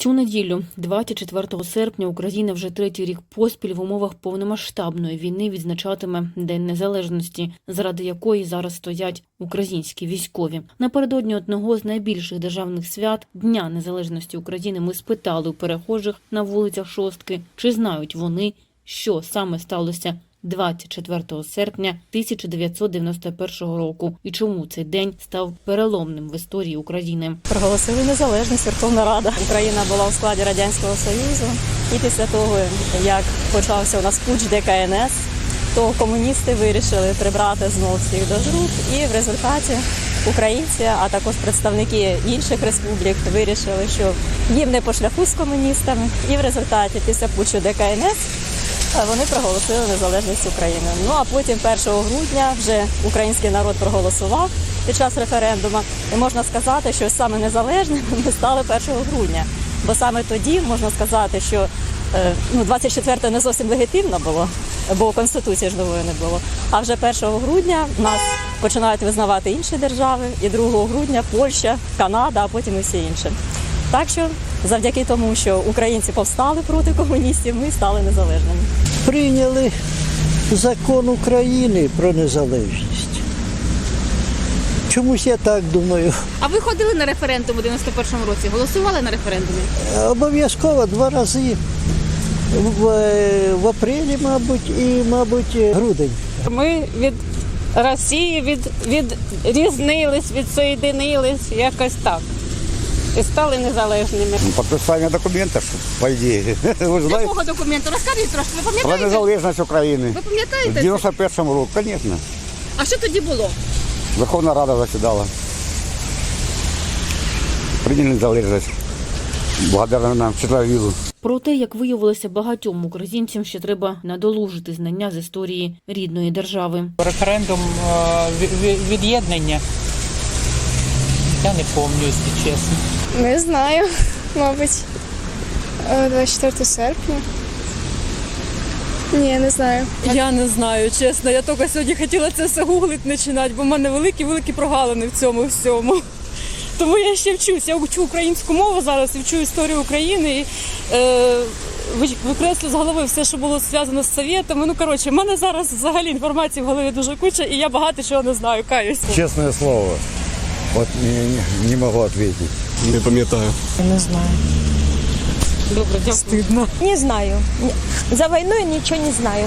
цю неділю, 24 серпня, Україна вже третій рік поспіль в умовах повномасштабної війни відзначатиме День Незалежності, заради якої зараз стоять українські військові. Напередодні одного з найбільших державних свят Дня Незалежності України ми спитали у перехожих на вулицях Шостки, чи знають вони, що саме сталося 24 серпня 1991 року і чому цей день став переломним в історії України. Проголосили незалежність Верховна Рада. Україна була у складі Радянського Союзу. І після того, як почався у нас путч ДКНС, то комуністи вирішили прибрати знов всіх до жрук. І в результаті українці, а також представники інших республік, вирішили, що їм не по шляху з комуністами. І в результаті після путчу ДКНС Вони проголосили незалежність України. Ну а потім 1 грудня вже український народ проголосував під час референдуму. І можна сказати, що саме незалежними ми стали 1 грудня. Бо саме тоді можна сказати, що е, ну, 24 не зовсім легітимно було, бо конституції ж нової не було. А вже 1 грудня нас починають визнавати інші держави, і 2 грудня Польща, Канада, а потім і всі інші. Так що завдяки тому, що українці повстали проти комуністів, ми стали незалежними. прийняли закон України про незалежність. Чомусь я так думаю. А ви ходили на референдум у 91-му році? Голосували на референдумі? Обов'язково два рази. В, е, в апрелі, мабуть, і, мабуть, грудень. Ми від Росії від, відрізнились, відсоєдинились, якось так. І стали незалежними. Ну, Подписание документов, по же Якого документу? Розкажіть трошки. Ви про пам'ятаєте? незалежность Украины. Ви В пам'ятаєте? 91 року, конечно. А що тоді було? Верховна Рада заседала. Приняли незалежность. Благодаря нам Читавізу. Про те, як виявилося багатьом українцям, ще треба надолужити знання з історії рідної держави. Референдум е, ві- ві- від'єднання. Я не пам'ятаю, якщо чесно. Не знаю, мабуть, е, 24 серпня. Ні, не знаю. Я не знаю, чесно. Я тільки сьогодні хотіла це все гуглити починати, бо в мене великі-великі прогалини в цьому всьому. Тому я ще вчусь. Я вчу українську мову зараз і вчу історію України. І, е, викреслю з голови все, що було зв'язано з совєтами. Ну коротше, в мене зараз взагалі інформації в голові дуже куча, і я багато чого не знаю. Каюсь. Честное слово, вот не, не- не могу ответить. Не пам'ятаю. Добре, дякую. Стидно. Не знаю. За війною ничего не знаю.